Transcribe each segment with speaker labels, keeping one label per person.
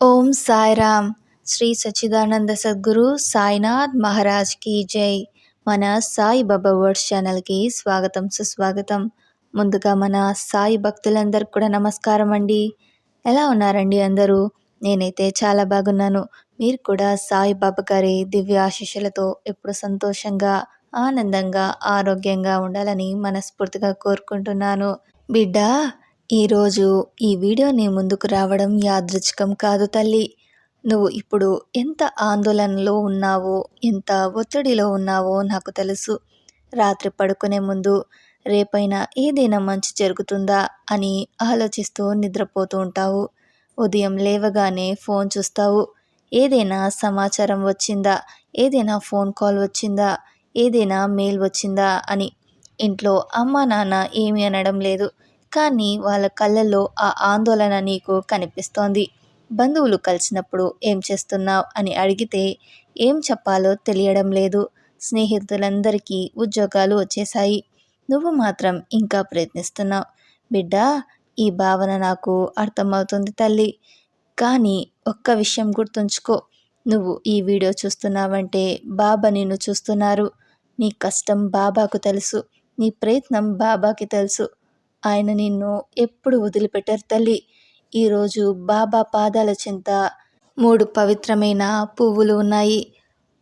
Speaker 1: ఓం సాయిరామ్. శ్రీ సచ్చిదానంద సద్గురు సాయినాథ్ మహారాజ్కి జై. మన సాయి బాబా వర్డ్స్ ఛానల్కి స్వాగతం సుస్వాగతం. ముందుగా మన సాయి భక్తులందరికీ కూడా నమస్కారం అండి. ఎలా ఉన్నారండి అందరూ? నేనైతే చాలా బాగున్నాను. మీరు కూడా సాయి బాబా గారి దివ్య ఆశీస్సులతో ఎప్పుడు సంతోషంగా ఆనందంగా ఆరోగ్యంగా ఉండాలని మనస్ఫూర్తిగా కోరుకుంటున్నాను. బిడ్డ ఈరోజు ఈ వీడియో నీ ముందుకు రావడం యాదృచ్ఛికం కాదు తల్లి. నువ్వు ఇప్పుడు ఎంత ఆందోళనలో ఉన్నావో ఎంత ఒత్తిడిలో ఉన్నావో నాకు తెలుసు. రాత్రి పడుకునే ముందు రేపైనా ఏదైనా మంచి జరుగుతుందా అని ఆలోచిస్తూ నిద్రపోతూ ఉంటావు. ఉదయం లేవగానే ఫోన్ చూస్తావు. ఏదైనా సమాచారం వచ్చిందా? ఏదైనా ఫోన్ కాల్ వచ్చిందా? ఏదైనా మెయిల్ వచ్చిందా అని. ఇంట్లో అమ్మా నాన్న ఏమీ అనడం లేదు. కానీ వాళ్ళ కళ్ళల్లో ఆ ఆందోళన నీకు కనిపిస్తోంది. బంధువులు కలిసినప్పుడు ఏం చేస్తున్నావు అని అడిగితే ఏం చెప్పాలో తెలియడం లేదు. స్నేహితులందరికీ ఉద్యోగాలు వచ్చేశాయి. నువ్వు మాత్రం ఇంకా ప్రయత్నిస్తున్నావు. బిడ్డ ఈ భావన నాకు అర్థమవుతుంది తల్లి. కానీ ఒక్క విషయం గుర్తుంచుకో. నువ్వు ఈ వీడియో చూస్తున్నావంటే బాబా నిన్ను చూస్తున్నారు. నీ కష్టం బాబాకు తెలుసు. నీ ప్రయత్నం బాబాకి తెలుసు. ఆయన నిన్ను ఎప్పుడు వదిలిపెట్టారు తల్లి. ఈరోజు బాబా పాదాల చింత మూడు పవిత్రమైన పువ్వులు ఉన్నాయి.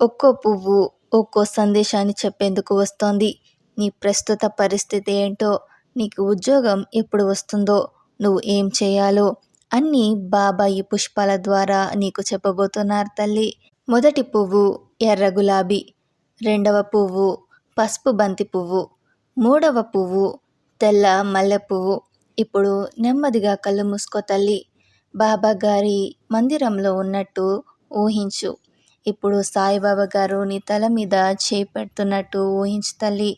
Speaker 1: ఒక్కో పువ్వు ఒక్కో సందేశాన్ని చెప్పేందుకు వస్తోంది. నీ ప్రస్తుత పరిస్థితి ఏంటో నీకు ఉద్యోగం ఎప్పుడు వస్తుందో నువ్వు ఏం చేయాలో అన్నీ బాబా ఈ పుష్పాల ద్వారా నీకు చెప్పబోతున్నారు తల్లి. మొదటి పువ్వు ఎర్ర గులాబీ రెండవ పువ్వు పసుపు బంతి పువ్వు మూడవ పువ్వు తెల్ల మల్లెపువ్వు. ఇప్పుడు నెమ్మదిగా కళ్ళు మూసుకో తల్లి. బాబా గారి మందిరంలో ఉన్నట్టు ఊహించు. ఇప్పుడు సాయిబాబా గారు నీ తల మీద చేపెడుతున్నట్టు ఊహించు తల్లి.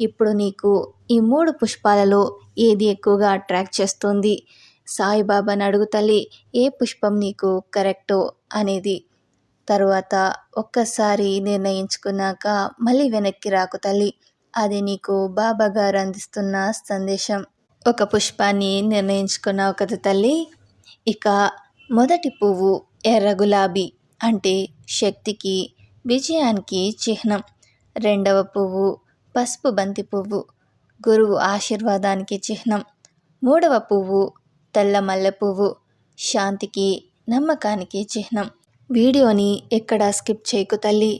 Speaker 1: ఇప్పుడు నీకు ఈ మూడు పుష్పాలలో ఏది ఎక్కువగా అట్రాక్ట్ చేస్తుంది? సాయిబాబాని అడుగు తల్లి ఏ పుష్పం నీకు కరెక్టో అనేది. తరువాత ఒక్కసారి నిర్ణయించుకున్నాక మళ్ళీ వెనక్కి రాకు తల్లి. అది నీకు బాబా గారు అందిస్తున్న సందేశం. ఒక పుష్పాన్ని నిర్ణయించుకున్నావు కదా తల్లి ఇక మొదటి పువ్వు ఎర్ర గులాబీ అంటే శక్తికి విజయానికి చిహ్నం. రెండవ పువ్వు పసుపు బంతి పువ్వు గురువు ఆశీర్వాదానికి చిహ్నం. మూడవ పువ్వు తెల్ల మల్లె పువ్వు శాంతికి నమ్మకానికి చిహ్నం. వీడియోని ఎక్కడా స్కిప్ చేయకు తల్లి.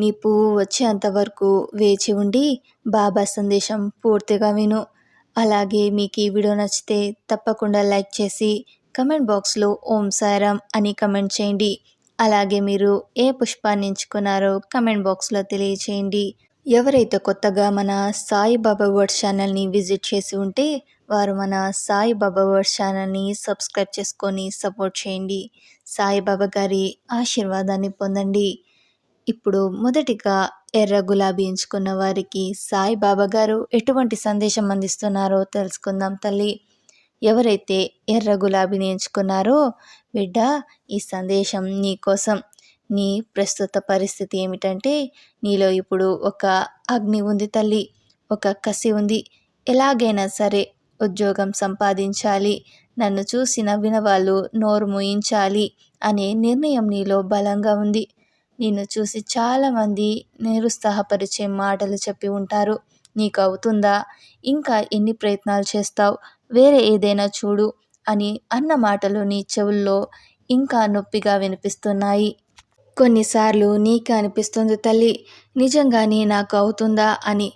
Speaker 1: నీ పువ్వు వచ్చేంత వరకు వేచి ఉండి బాబా సందేశం పూర్తిగా విను. అలాగే మీకు ఈ వీడియో నచ్చితే తప్పకుండా లైక్ చేసి కమెంట్ బాక్స్లో ఓం సారాం అని కమెంట్ చేయండి. అలాగే మీరు ఏ పుష్పాన్ని ఎంచుకున్నారో కమెంట్ బాక్స్లో తెలియచేయండి. ఎవరైతే కొత్తగా మన సాయిబాబా వర్డ్ ఛానల్ని విజిట్ చేసి ఉంటే వారు మన సాయిబాబా వర్డ్ ఛానల్ని సబ్స్క్రైబ్ చేసుకొని సపోర్ట్ చేయండి. సాయిబాబా గారి ఆశీర్వాదాన్ని పొందండి. ఇప్పుడు మొదటిగా ఎర్ర గులాబీ ఎంచుకున్న వారికి సాయిబాబా గారు ఎటువంటి సందేశం అందిస్తున్నారో తెలుసుకుందాం తల్లి. ఎవరైతే ఎర్ర గులాబీని ఎంచుకున్నారో బిడ్డ ఈ సందేశం నీ కోసం. నీ ప్రస్తుత పరిస్థితి ఏమిటంటే నీలో ఇప్పుడు ఒక అగ్ని ఉంది తల్లి. ఒక కసి ఉంది. ఎలాగైనా సరే ఉద్యోగం సంపాదించాలి. నన్ను చూసి నవ్విన వాళ్ళు నోరు మూయించాలి అనే నిర్ణయం నీలో బలంగా ఉంది. నిన్ను చూసి చాలామంది నిరుత్సాహపరిచే మాటలు చెప్పి ఉంటారు. నీకు అవుతుందా ఇంకా ఎన్ని ప్రయత్నాలు చేస్తావు? వేరే ఏదైనా చూడు అని అన్న మాటలు నీ చెవుల్లో ఇంకా నొప్పిగా వినిపిస్తున్నాయి. కొన్నిసార్లు నీకు అనిపిస్తుంది తల్లి నిజంగానే నాకు అవుతుందా అని.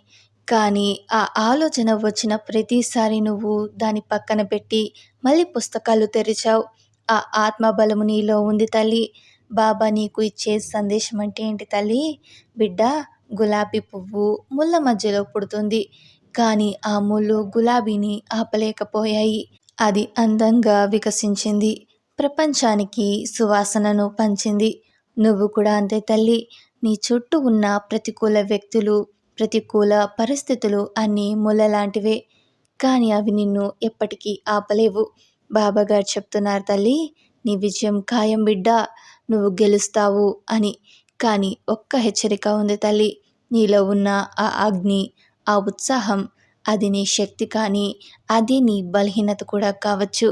Speaker 1: కానీ ఆ ఆలోచన వచ్చిన ప్రతిసారి నువ్వు దాని పక్కన పెట్టి మళ్ళీ పుస్తకాలు తెరిచావు. ఆ ఆత్మబలము నీలో ఉంది తల్లి. బాబా నీకు ఇచ్చే సందేశం అంటే ఏంటి తల్లి? బిడ్డ గులాబీ పువ్వు ముళ్ళ మధ్యలో పుడుతుంది. కానీ ఆ ముళ్ళు గులాబీని ఆపలేకపోయాయి. అది అందంగా వికసించింది. ప్రపంచానికి సువాసనను పంచింది. నువ్వు కూడా అంతే తల్లి. నీ చుట్టూ ఉన్న ప్రతికూల వ్యక్తులు ప్రతికూల పరిస్థితులు అన్నీ ముళ్ళ లాంటివే కానీ అవి నిన్ను ఎప్పటికీ ఆపలేవు. బాబాగారు చెప్తున్నారు తల్లి నీ విజయం ఖాయం బిడ్డ. నువ్వు గెలుస్తావు అని. కానీ ఒక్క హెచ్చరిక ఉంది తల్లి. నీలో ఉన్న ఆ అగ్ని ఆ ఉత్సాహం అది నీ శక్తి కానీ అది నీ బలహీనత కూడా కావచ్చు.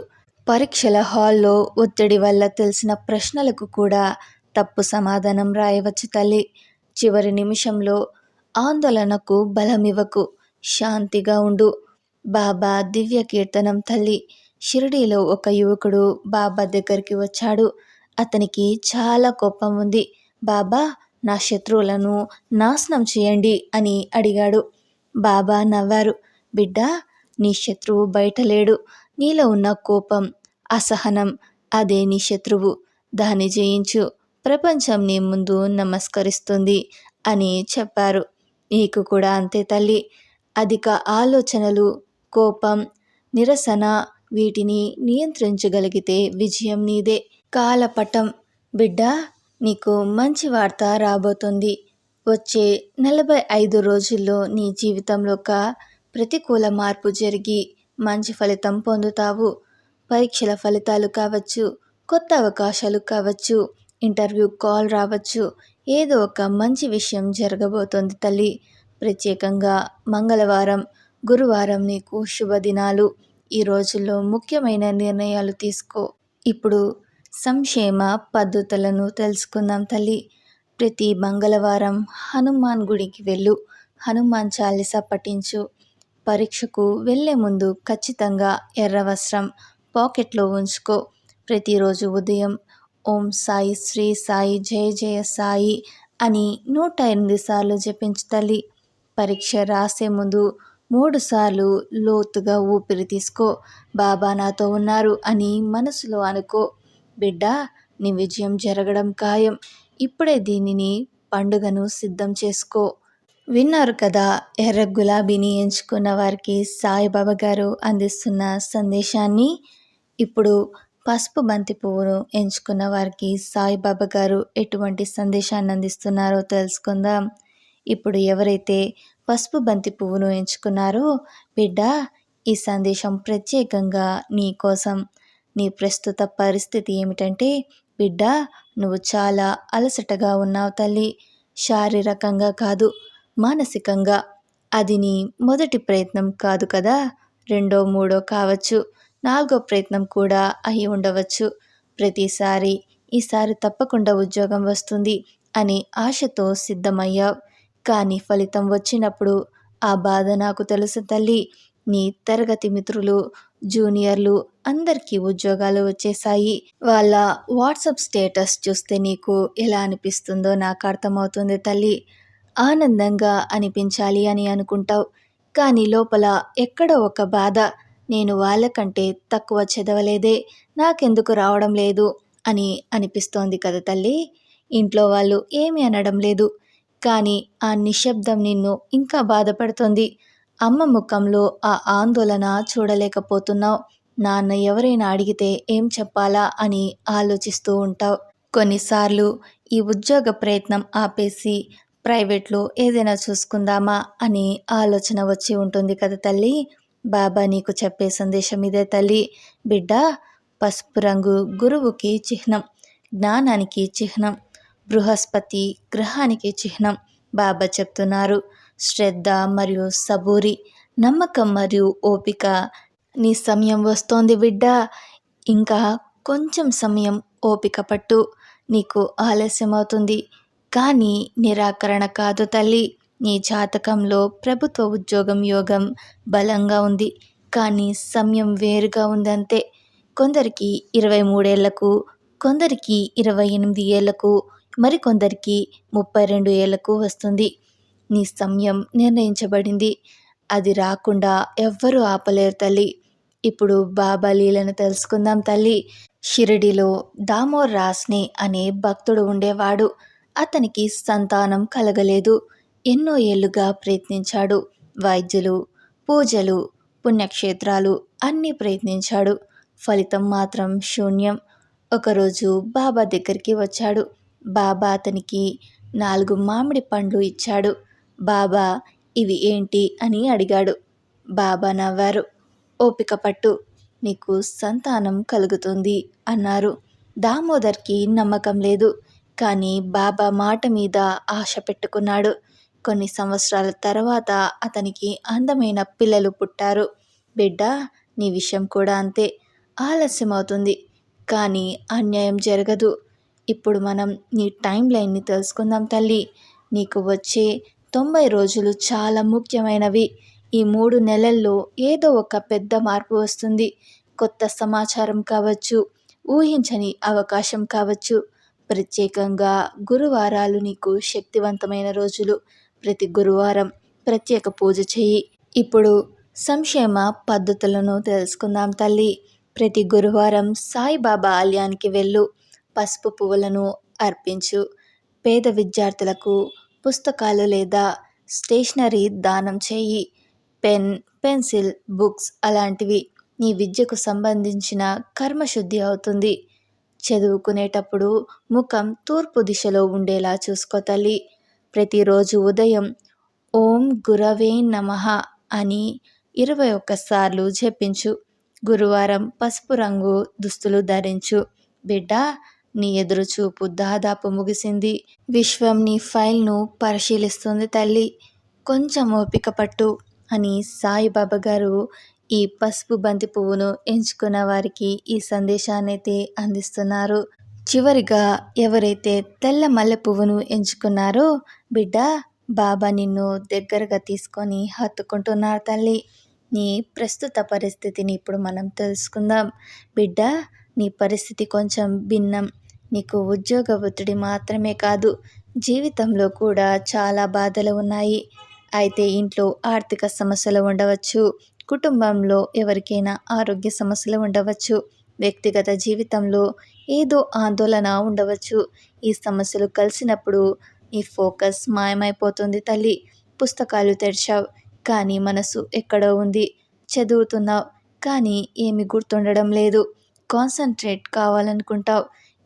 Speaker 1: పరీక్షల హాల్లో ఒత్తిడి వల్ల తెలిసిన ప్రశ్నలకు కూడా తప్పు సమాధానం రాయవచ్చు తల్లి. చివరి నిమిషంలో ఆందోళనకు బలమివ్వకు శాంతిగా ఉండు. బాబా దివ్య కీర్తనం తల్లి. షిరిడీలో ఒక యువకుడు బాబా దగ్గరికి వచ్చాడు. అతనికి చాలా కోపం ఉంది. బాబా నా శత్రువులను నాశనం చేయండి అని అడిగాడు. బాబా నవ్వారు. బిడ్డ నీ శత్రువు బయట లేడు. నీలో ఉన్న కోపం అసహనం అదే నీ శత్రువు. దాన్ని జయించు. ప్రపంచం నీ ముందు నమస్కరిస్తుంది అని చెప్పారు. నీకు కూడా అంతే తల్లి. అధిక ఆలోచనలు కోపం నిరసన వీటిని నియంత్రించగలిగితే విజయం నీదే. కాలపటం. బిడ్డ నీకు మంచి వార్త రాబోతుంది. వచ్చే నలభై ఐదు రోజుల్లో నీ జీవితంలో ఒక ప్రతికూల మార్పు జరిగి మంచి ఫలితం పొందుతావు. పరీక్షల ఫలితాలు కావచ్చు కొత్త అవకాశాలు కావచ్చు ఇంటర్వ్యూ కాల్ రావచ్చు ఏదో ఒక మంచి విషయం జరగబోతోంది తల్లి. ప్రత్యేకంగా మంగళవారం గురువారం నీకు శుభదినాలు. ఈ రోజుల్లో ముఖ్యమైన నిర్ణయాలు తీసుకో. ఇప్పుడు సంక్షేమ పద్ధతులను తెలుసుకుందాం తల్లి. ప్రతి మంగళవారం హనుమాన్ గుడికి వెళ్ళు. హనుమాన్ చాలీసా పఠించు. పరీక్షకు వెళ్ళే ముందు ఖచ్చితంగా ఎర్ర వస్త్రం పాకెట్లో ఉంచుకో. ప్రతిరోజు ఉదయం ఓం సాయి శ్రీ సాయి జయ జయ సాయి అని నూట ఎనిమిది సార్లు జపించు తల్లి. పరీక్ష రాసే ముందు మూడు సార్లు లోతుగా ఊపిరి తీసుకో. బాబా నాతో ఉన్నారు అని మనసులో అనుకో. బిడ్డ నీ విజయం జరగడం ఖాయం. ఇప్పుడే దీనిని పండుగను సిద్ధం చేసుకో. విన్నారు కదా ఎర్ర గులాబీని ఎంచుకున్న వారికి సాయిబాబా గారు అందిస్తున్న సందేశాన్ని. ఇప్పుడు పసుపు బంతి పువ్వును ఎంచుకున్న వారికి సాయిబాబా గారు ఎటువంటి సందేశాన్ని అందిస్తున్నారో తెలుసుకుందాం. ఇప్పుడు ఎవరైతే పసుపు బంతి పువ్వును ఎంచుకున్నారో బిడ్డ ఈ సందేశం ప్రత్యేకంగా నీ కోసం నీ ప్రస్తుత పరిస్థితి ఏమిటంటే బిడ్డ నువ్వు చాలా అలసటగా ఉన్నావు తల్లి. శారీరకంగా కాదు మానసికంగా. అది నీ మొదటి ప్రయత్నం కాదు కదా. రెండో మూడో కావచ్చు. నాలుగో ప్రయత్నం కూడా అయి ఉండవచ్చు. ప్రతిసారి ఈసారి తప్పకుండా ఉద్యోగం వస్తుంది అని ఆశతో సిద్ధమయ్యావు. కానీ ఫలితం వచ్చినప్పుడు ఆ బాధ నాకు తెలుసు తల్లి. నీ తరగతి మిత్రులు జూనియర్లు అందరికీ ఉద్యోగాలు వచ్చేసాయి. వాళ్ళ వాట్సప్ స్టేటస్ చూస్తే నీకు ఎలా అనిపిస్తుందో నాకు అర్థమవుతుంది తల్లి. ఆనందంగా అనిపించాలి అని అనుకుంటావు. కానీ లోపల ఎక్కడో ఒక బాధ. నేను వాళ్ళకంటే తక్కువ చదవలేదే. నాకెందుకు రావడం లేదు అని అనిపిస్తోంది కదా తల్లి. ఇంట్లో వాళ్ళు ఏమీ అనడం లేదు. కానీ ఆ నిశ్శబ్దం నిన్ను ఇంకా బాధపడుతుంది. అమ్మ ముఖంలో ఆ ఆందోళన చూడలేకపోతున్నావు. నాన్న ఎవరైనా అడిగితే ఏం చెప్పాలా అని ఆలోచిస్తూ ఉంటావు. కొన్నిసార్లు ఈ ఉద్యోగ ప్రయత్నం ఆపేసి ప్రైవేట్లో ఏదైనా చూసుకుందామా అని ఆలోచన వచ్చి ఉంటుంది కదా తల్లి? బాబా నీకు చెప్పే సందేశం ఇదే తల్లి. బిడ్డ పసుపు రంగు గురువుకి చిహ్నం జ్ఞానానికి చిహ్నం బృహస్పతి గ్రహానికి చిహ్నం బాబా చెప్తున్నారు. శ్రద్ధ మరియు సబూరి నమ్మకం మరియు ఓపిక నీ సమయం వస్తోంది బిడ్డ. ఇంకా కొంచెం సమయం ఓపిక పట్టు. నీకు ఆలస్యం అవుతుంది కానీ నిరాకరణ కాదు తల్లి. నీ జాతకంలో ప్రభుత్వ ఉద్యోగం యోగం బలంగా ఉంది. కానీ సమయం వేరుగా ఉందంతే. కొందరికి ఇరవై మూడేళ్ళకు కొందరికి ఇరవై ఎనిమిది ఏళ్ళకు మరికొందరికి ముప్పై రెండు ఏళ్ళకు వస్తుంది. నీ సమయం నిర్ణయించబడింది. అది రాకుండా ఎవ్వరూ ఆపలేరు తల్లి. ఇప్పుడు బాబా లీలను తెలుసుకుందాం తల్లి. షిరిడిలో దామోర్ రాస్ని అనే భక్తుడు ఉండేవాడు. అతనికి సంతానం కలగలేదు. ఎన్నో ఏళ్ళుగా ప్రయత్నించాడు. వైద్యులు పూజలు పుణ్యక్షేత్రాలు అన్నీ ప్రయత్నించాడు. ఫలితం మాత్రం శూన్యం. ఒకరోజు బాబా దగ్గరికి వచ్చాడు. బాబా అతనికి నాలుగు మామిడి పండ్లు ఇచ్చాడు. బాబా ఇవి ఏంటి అని అడిగాడు. బాబా నవ్వారు. ఓపిక పట్టు. నీకు సంతానం కలుగుతుంది అన్నారు. దామోదర్కి నమ్మకం లేదు. కానీ బాబా మాట మీద ఆశ పెట్టుకున్నాడు. కొన్ని సంవత్సరాల తర్వాత అతనికి అందమైన పిల్లలు పుట్టారు. బిడ్డ నీ విషయం కూడా అంతే. ఆలస్యం అవుతుంది కానీ అన్యాయం జరగదు. ఇప్పుడు మనం నీ టైం లైన్ని తెలుసుకుందాం తల్లి. నీకు వచ్చే తొంభై రోజులు చాలా ముఖ్యమైనవి. ఈ మూడు నెలల్లో ఏదో ఒక పెద్ద మార్పు వస్తుంది. కొత్త సమాచారం కావచ్చు ఊహించని అవకాశం కావచ్చు. ప్రత్యేకంగా గురువారాలు నీకు శక్తివంతమైన రోజులు. ప్రతి గురువారం ప్రత్యేక పూజ చేయి ఇప్పుడు సంక్షేమ పద్ధతులను తెలుసుకుందాం తల్లి. ప్రతి గురువారం సాయిబాబా ఆలయానికి వెళ్ళు. పసుపు పువ్వులను అర్పించు. పేద విద్యార్థులకు పుస్తకాలు లేదా స్టేషనరీ దానం చేయి. పెన్ పెన్సిల్ బుక్స్ అలాంటివి నీ విద్యకు సంబంధించిన కర్మశుద్ధి అవుతుంది. చదువుకునేటప్పుడు ముఖం తూర్పు దిశలో ఉండేలా చూసుకో తల్లి. ప్రతిరోజు ఉదయం ఓం గురవే నమ అని ఇరవై ఒక్కసార్లు జపించు. గురువారం పసుపు రంగు దుస్తులు ధరించు. బిడ్డ నీ ఎదురుచూపు దాదాపు ముగిసింది. విశ్వం నీ ఫైల్ను పరిశీలిస్తుంది తల్లి. కొంచెం ఓపిక పట్టు అని సాయిబాబా గారు ఈ పసుపు బంతి పువ్వును ఎంచుకున్న వారికి ఈ సందేశాన్ని అయితే అందిస్తున్నారు. చివరిగా ఎవరైతే తెల్ల మల్లె పువ్వును ఎంచుకున్నారో బిడ్డ బాబా నిన్ను దగ్గరగా తీసుకొని హత్తుకుంటున్నారు తల్లి. నీ ప్రస్తుత పరిస్థితిని ఇప్పుడు మనం తెలుసుకుందాం. బిడ్డ నీ పరిస్థితి కొంచెం భిన్నం. నీకు ఉద్యోగ ఒత్తిడి మాత్రమే కాదు జీవితంలో కూడా చాలా బాధలు ఉన్నాయి. అయితే ఇంట్లో ఆర్థిక సమస్యలు ఉండవచ్చు కుటుంబంలో ఎవరికైనా ఆరోగ్య సమస్యలు ఉండవచ్చు వ్యక్తిగత జీవితంలో ఏదో ఆందోళన ఉండవచ్చు. ఈ సమస్యలు కలిసినప్పుడు నీ ఫోకస్ మాయమైపోతుంది తల్లి. పుస్తకాలు తెరిచావు కానీ మనసు ఎక్కడో ఉంది. చదువుతున్నావు కానీ ఏమి గుర్తుండడం లేదు. కాన్సన్ట్రేట్ కావాలనుకుంటావు.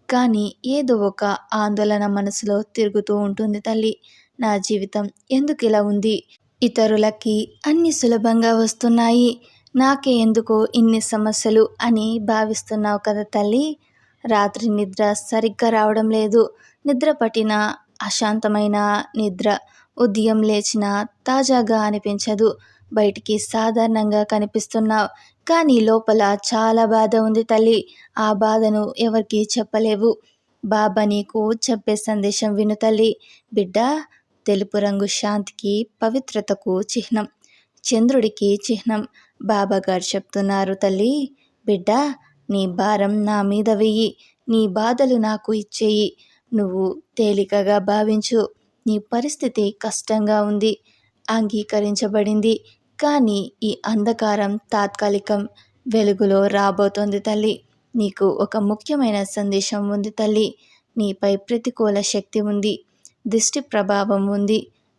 Speaker 1: కానీ ఏదో ఒక ఆందోళన మనసులో తిరుగుతూ ఉంటుంది తల్లి. నా జీవితం ఎందుకు ఇలా ఉంది? ఇతరులకి అన్ని సులభంగా వస్తున్నాయి. నాకే ఎందుకో ఇన్ని సమస్యలు అని భావిస్తున్నావు కదా తల్లి. రాత్రి నిద్ర సరిగ్గా రావడం లేదు. నిద్ర పట్టిన అశాంతమైన నిద్ర ఉదయం లేచిన తాజాగా అనిపించదు. బయటికి సాధారణంగా కనిపిస్తున్నావు. కానీ లోపల చాలా బాధ ఉంది తల్లి. ఆ బాధను ఎవరికి చెప్పలేవు. బాబా నీకు చెప్పే సందేశం విను తల్లి. బిడ్డ తెలుపు రంగు శాంతికి పవిత్రతకు చిహ్నం. చంద్రుడికి చిహ్నం. బాబా గారు చెప్తున్నారు తల్లి. బిడ్డ నీ భారం నా మీద వెయ్యి. నీ బాధలు నాకు ఇచ్చేయి. నువ్వు తేలికగా భావించు. నీ పరిస్థితి కష్టంగా ఉంది. అంగీకరించబడింది. కానీ ఈ అంధకారం తాత్కాలికం వెలుగులో రాబోతోంది తల్లి. నీకు ఒక ముఖ్యమైన సందేశం ఉంది తల్లి. నీపై ప్రతికూల శక్తి ఉంది. దిష్టి ప్రభావం ఉంది.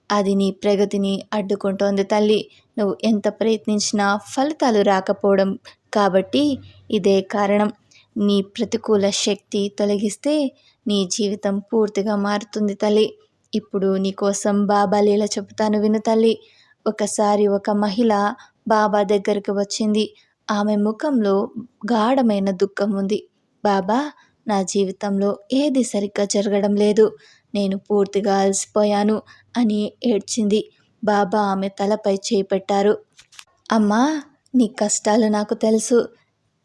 Speaker 1: అది నీ ప్రగతిని అడ్డుకుంటోంది తల్లి. నువ్వు ఎంత ప్రయత్నించినా ఫలితాలు రాకపోవడం కాబట్టి ఇదే కారణం. నీ ప్రతికూల శక్తి తొలగిస్తే నీ జీవితం పూర్తిగా మారుతుంది తల్లి. ఇప్పుడు నీకోసం బాబా లీల చెబుతాను విను తల్లి. ఒకసారి ఒక మహిళ బాబా దగ్గరికి వచ్చింది. ఆమె ముఖంలో గాఢమైన దుఃఖం ఉంది. బాబా నా జీవితంలో ఏది సరిగ్గా జరగడం లేదు. నేను పూర్తిగా అలసిపోయాను అని ఏడ్చింది. బాబా ఆమె తలపై చేపెట్టారు. అమ్మా నీ కష్టాలు నాకు తెలుసు.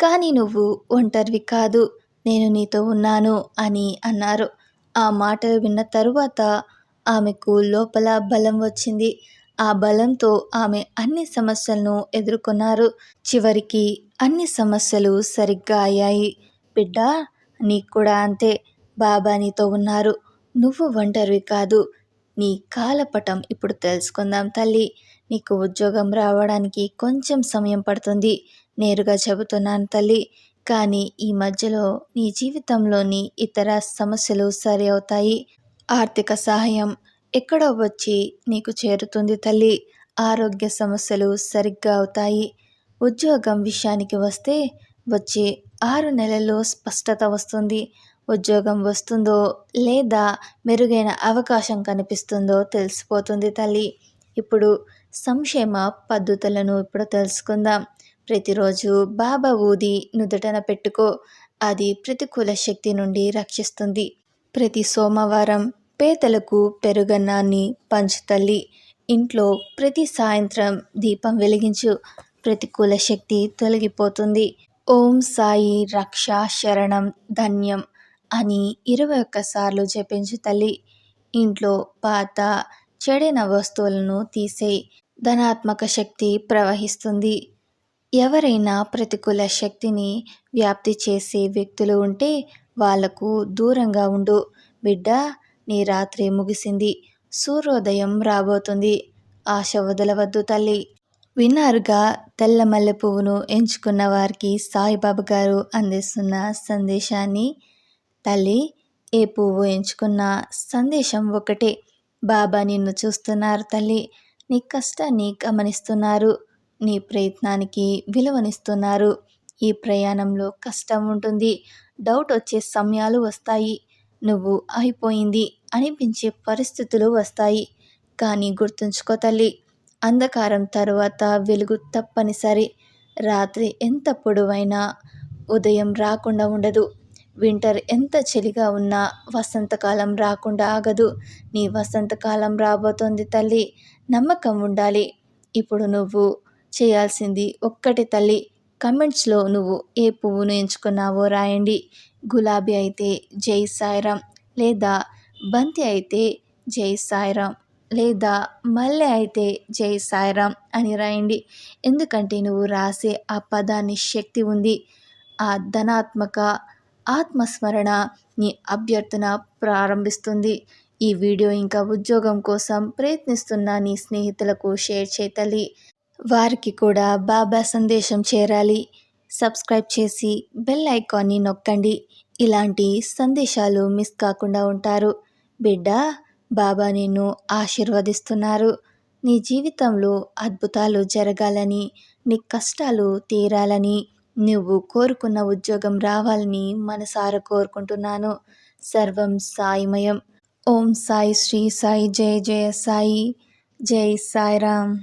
Speaker 1: కానీ నువ్వు ఒంటరివి కాదు. నేను నీతో ఉన్నాను అని అన్నారు. ఆ మాటలు విన్న తరువాత ఆమెకు లోపల బలం వచ్చింది. ఆ బలంతో ఆమె అన్ని సమస్యలను ఎదుర్కొన్నారు. చివరికి అన్ని సమస్యలు సరిగ్గా అయ్యాయి. బిడ్డ నీకు కూడా అంతే. బాబా నీతో ఉన్నారు. నువ్వు ఒంటరివి కాదు. నీ కాలపటం ఇప్పుడు తెలుసుకుందాం తల్లి. నీకు ఉద్యోగం రావడానికి కొంచెం సమయం పడుతుంది. నేరుగా చెబుతున్నాను తల్లి. కానీ ఈ మధ్యలో నీ జీవితంలోని ఇతర సమస్యలు సరి అవుతాయి. ఆర్థిక సహాయం ఎక్కడో వచ్చి నీకు చేరుతుంది తల్లి. ఆరోగ్య సమస్యలు సరిగ్గా అవుతాయి. ఉద్యోగం విషయానికి వస్తే వచ్చే ఆరు నెలల్లో స్పష్టత వస్తుంది. ఉద్యోగం వస్తుందో లేదా మెరుగైన అవకాశం కనిపిస్తుందో తెలిసిపోతుంది తల్లి. ఇప్పుడు సంక్షేమ పద్ధతులను ఇప్పుడు తెలుసుకుందాం. ప్రతిరోజు బాబా ఊది నుదుటన పెట్టుకో. అది ప్రతికూల శక్తి నుండి రక్షిస్తుంది. ప్రతి సోమవారం పేదలకు పెరుగన్నాన్ని పంచుతల్లి ఇంట్లో ప్రతి సాయంత్రం దీపం వెలిగించు. ప్రతికూల శక్తి తొలగిపోతుంది. ఓం సాయి రక్ష శరణం ధన్యం అని ఇరవై ఒక్కసార్లు జపించు తల్లి. ఇంట్లో పాత చెడిన వస్తువులను తీసేయి ధనాత్మక శక్తి ప్రవహిస్తుంది. ఎవరైనా ప్రతికూల శక్తిని వ్యాప్తి చేసే వ్యక్తులు ఉంటే వాళ్ళకు దూరంగా ఉండు. బిడ్డ నీ రాత్రి ముగిసింది. సూర్యోదయం రాబోతుంది. ఆశ వదలవద్దు తల్లి. విన్నారుగా తెల్ల మల్లె పువ్వును ఎంచుకున్న వారికి సాయిబాబా గారు అందిస్తున్న సందేశాన్ని? తల్లి ఏ పువ్వు ఎంచుకున్న సందేశం ఒకటే. బాబా నిన్ను చూస్తున్నారు తల్లి. నీ కష్టాన్ని గమనిస్తున్నారు. నీ ప్రయత్నానికి విలువనిస్తున్నారు. ఈ ప్రయాణంలో కష్టం ఉంటుంది. డౌట్ వచ్చే సమయాలు వస్తాయి. నువ్వు అయిపోయింది అనిపించే పరిస్థితులు వస్తాయి. కానీ గుర్తుంచుకో తల్లి అంధకారం తర్వాత వెలుగు తప్పనిసరి. రాత్రి ఎంత పొడవైనా ఉదయం రాకుండా ఉండదు. వింటర్ ఎంత చలిగా ఉన్నా వసంతకాలం రాకుండా ఆగదు. నీ వసంతకాలం రాబోతోంది తల్లి నమ్మకం ఉండాలి. ఇప్పుడు నువ్వు చేయాల్సింది ఒక్కటి తల్లి కమెంట్స్లో నువ్వు ఏ పువ్వును ఎంచుకున్నావో రాయండి. గులాబీ అయితే జై సాయిరామ్ లేదా బంతి అయితే జై సాయిరామ్ లేదా మల్లె అయితే జై సాయిరామ్ అని రాయండి. ఎందుకంటే నువ్వు రాసే ఆ పదాన్ని శక్తి ఉంది. ఆ ధనాత్మక ఆత్మస్మరణ నీ అభ్యర్థన ప్రారంభిస్తుంది. ఈ వీడియో ఇంకా ఉద్యోగం కోసం ప్రయత్నిస్తున్న నీ స్నేహితులకు షేర్ చేతలి వారికి కూడా బాబా సందేశం చేరాలి. సబ్స్క్రైబ్ చేసి బెల్ ఐకాన్ని నొక్కండి. ఇలాంటి సందేశాలు మిస్ కాకుండా ఉంటారు. బిడ్డ బాబా నిన్ను ఆశీర్వదిస్తున్నారు. నీ జీవితంలో అద్భుతాలు జరగాలని నీ కష్టాలు తీరాలని నువ్వు కోరుకున్న ఉద్యోగం రావాలని మనసారా కోరుకుంటున్నాను. సర్వం సాయిమయం. ఓం సాయి శ్రీ సాయి జయ జయ సాయి. జై సాయిరామ్.